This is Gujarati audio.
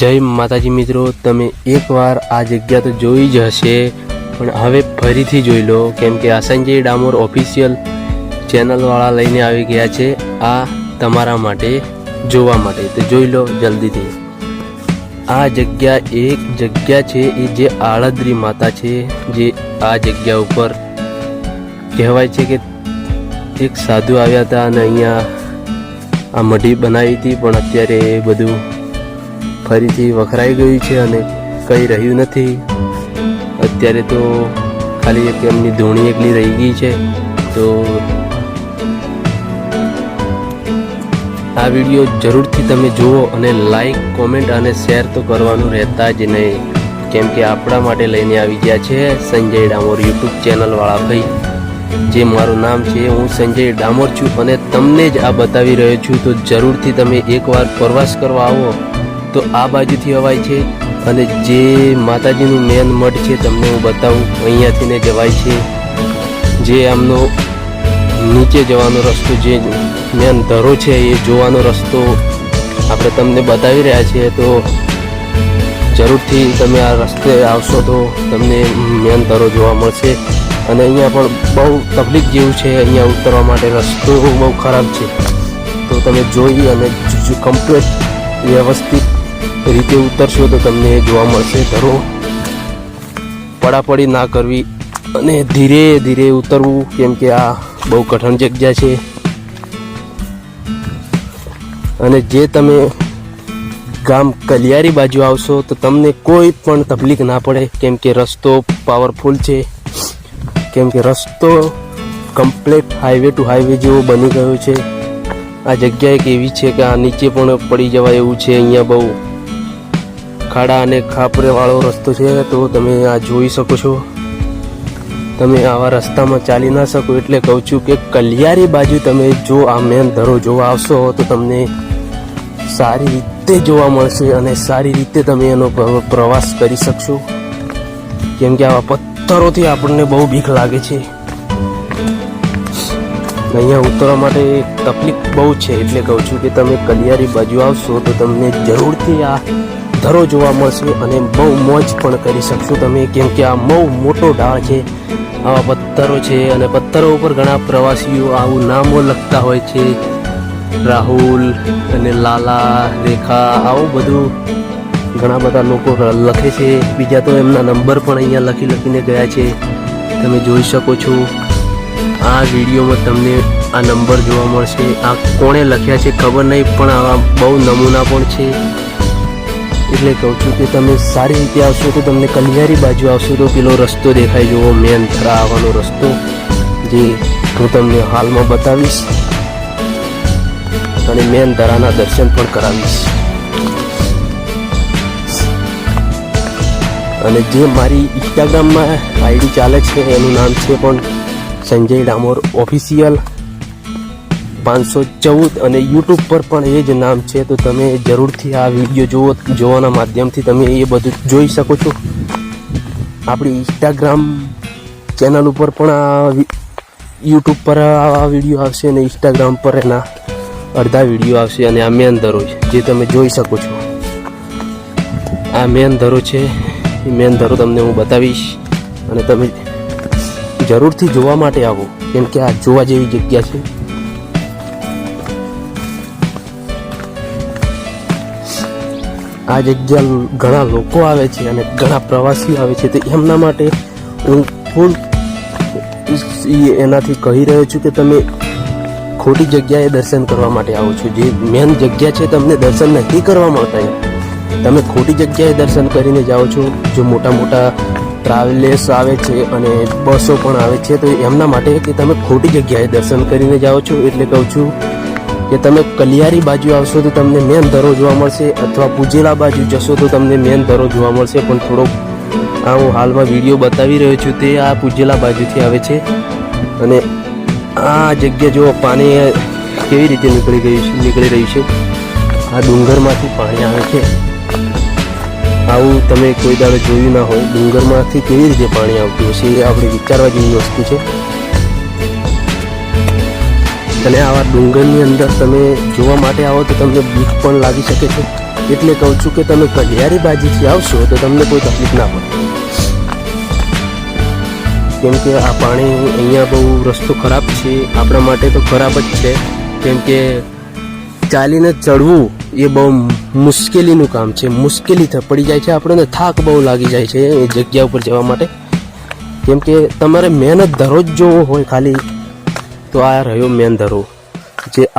જય માતાજી મિત્રો, તમે એકવાર આ જગ્યા તો જોઈ જ હશે, પણ હવે ફરીથી જોઈ લો, કેમ કે આ ડામોર ઓફિશિયલ ચેનલવાળા લઈને આવી ગયા છે આ તમારા માટે, જોવા માટે. તો જોઈ લો જલ્દીથી. આ જગ્યા એક જગ્યા છે, એ જે આળદ્રી માતા છે, જે આ જગ્યા ઉપર કહેવાય છે કે એક સાધુ આવ્યા હતા અને અહીંયા આ મઢી બનાવી હતી, પણ અત્યારે એ બધું ફરીથી વખરાઈ ગયું છે અને કંઈ રહ્યું નથી. અત્યારે તો ખાલી એક એમની ધૂણી એકલી રહી ગઈ છે. તો આ વીડિયો જરૂરથી તમે જુઓ અને લાઈક કોમેન્ટ અને શેર તો કરવાનું રહેતા જ નહીં. કેમ કે આપણા માટે લઈને આવી ગયા છે સંજય ડામોર યુટ્યુબ ચેનલવાળા ભાઈ. જે મારું નામ છે, હું સંજય ડામોર છું અને તમને જ આ બતાવી રહ્યો છું. તો જરૂરથી તમે એકવાર પ્રવાસ કરવા આવો. તો આ બાજુથી અવાય છે અને જે માતાજીનું મેન મઠ છે તમને હું બતાવું, અહીંયાથી ને જવાય છે. જે આમનો નીચે જવાનો રસ્તો જે મેન ધરો છે એ જોવાનો રસ્તો આપણે તમને બતાવી રહ્યા છીએ, તો જરૂરથી તમે આ રસ્તે આવશો તો તમને મેન ધરો જોવા મળશે. અને અહીંયા પણ બહુ તકલીફ જેવું છે, અહીંયા ઉતરવા માટે રસ્તો બહુ ખરાબ છે. તો તમે જોઈ અને કમ્પ્લીટ વ્યવસ્થિત રીતે ઉતરશો તો તમને જોવા મળશે. ધરો, પડાપડી ના કરવી અને ધીરે ધીરે ઉતરવું, કેમ કે આ બહુ કઠણ જગ્યા છે. અને જે તમે ગામ કલિયારી બાજુ આવશો તો તમને કોઈ પણ તકલીફ ના પડે, કેમ કે રસ્તો પાવરફુલ છે. કેમ કે રસ્તો કમ્પ્લેટ હાઈવે ટુ હાઈવે જેવો બની ગયો છે. આ જગ્યા એક એવી છે કે આ નીચે પણ પડી જવાય એવું છે, અહીંયા બહુ ખાડા અને ખાપરેવાળો રસ્તો છે, તો તમે આ જોઈ શકો છો. તમે આવા રસ્તામાં ચાલી ના શકો, એટલે કહું છું કે કલિયારી બાજુ તમે જો આ મેન ધરો જોવા આવશો, તો તમને સારી રીતે જોવા મળશે અને સારી રીતે તમે એનો પ્રવાસ કરી શકશો. કેમ કે આવા પથ્થરોથી આપણને બહુ બીક લાગે છે. અહીંયા ઉતરવા માટે તકલીફ બહુ છે, એટલે કહું છું કે તમે કલિયારી બાજુ આવશો, તો તમને જરૂરથી આ ધરો જોવા મળશે અને બહુ મોજ પણ કરી શકશો તમે, કેમ કે આ બહુ મોટો ઢાળ છે. આવા પથ્થરો છે અને પથ્થરો ઉપર ઘણા પ્રવાસીઓ આવું નામો લખતા હોય છે. રાહુલ અને લાલા, રેખા, આવું બધું ઘણા બધા લોકો લખે છે. બીજા તો એમના નંબર પણ અહીંયા લખી લખીને ગયા છે. તમે જોઈ શકો છો. આ વિડીયોમાં તમને આ નંબર જોવા મળશે. આ કોણે લખ્યા છે ખબર નહીં, પણ આવા બહુ નમૂના પણ છે. એટલે કહું છું કે તમે સારી રીતે આવશો તો તમને કલિયારી બાજુ આવશો તો પેલો રસ્તો દેખાય જુઓ મેન થરા આવવાનો રસ્તો, જે હું તમને હાલમાં બતાવીશ. અને મેન ધરાના દર્શન પણ કરાવીશ. અને જે મારી ઇન્સ્ટાગ્રામમાં આઈડી ચાલે છે, એનું નામ છે પણ સંજય ડામોર ઓફિશિયલ પાંચસો ચૌદ અને યુટ્યુબ પર પણ એ જ નામ છે, તો તમે જરૂરથી આ વીડિયો જુઓ, જોવાના માધ્યમથી તમે એ બધું જોઈ શકો છો. આપણી ઇન્સ્ટાગ્રામ ચેનલ ઉપર પણ આ યુટ્યુબ પર આ વીડિયો આવશે અને ઇન્સ્ટાગ્રામ પર એના અડધા વીડિયો આવશે અને આ મેન ધરો છે, જે તમે જોઈ શકો છો. આ મેન ધરો છે, એ મેન ધરો તમને હું બતાવીશ અને તમે જરૂરથી જોવા માટે આવો, કેમ કે આ જોવા જેવી જગ્યા છે. આ જગ્યા ઘણા લોકો આવે છે અને ઘણા પ્રવાસીઓ આવે છે. તો એમના માટે હું ફૂલ એનાથી કહી રહ્યો છું કે તમે ખોટી જગ્યાએ દર્શન કરવા માટે આવો છો. જે મેન જગ્યા છે તમને દર્શન નથી કરવા મળતા તમે ખોટી જગ્યાએ દર્શન કરીને જાઓ છો. જો મોટા મોટા ટ્રાવેલર્સ આવે છે અને બસો પણ આવે છે, તો એમના માટે કે તમે ખોટી જગ્યાએ દર્શન કરીને જાઓ છો. એટલે કહું છું કે તમે કલિયારી બાજુ આવશો તો તમને મેન ધરો જોવા મળશે, અથવા પૂજેલા બાજુ જશો તો તમને મેન ધરો જોવા મળશે. પણ થોડોક આ હું હાલમાં વીડિયો બતાવી રહ્યો છું તે આ પૂજેલા બાજુથી આવે છે. અને આ જગ્યા જો પાણી કેવી રીતે નીકળી ગયું છે, નીકળી રહ્યું છે. આ ડુંગરમાંથી પાણી આવે છે. આવું તમે કોઈ દાડો જોયું ના હોય, ડુંગરમાંથી કેવી રીતે પાણી આવતું હશે એ આપણે વિચારવા જેવી વસ્તુ છે. અને આવા ડુંગરની અંદર તમે જોવા માટે આવો તો તમને બીક પણ લાગી શકે છે. એટલે કહું છું કે તમે કલિયારી બાજીથી આવશો તો તમને કોઈ તકલીફ ના પડે. કેમ કે આ પાણી અહીંયા બહુ રસ્તો ખરાબ છે. આપણા માટે તો ખરાબ જ છે. કેમ કે ચાલીને ચડવું એ બહુ મુશ્કેલીનું કામ છે. મુશ્કેલી પડી જાય છે આપણને, થાક બહુ લાગી જાય છે એ જગ્યા ઉપર જવા માટે. કેમ કે તમારે મહેનત દરરોજ જોવો હોય ખાલી. તો આ રહ્યો મેન ધરો જે આ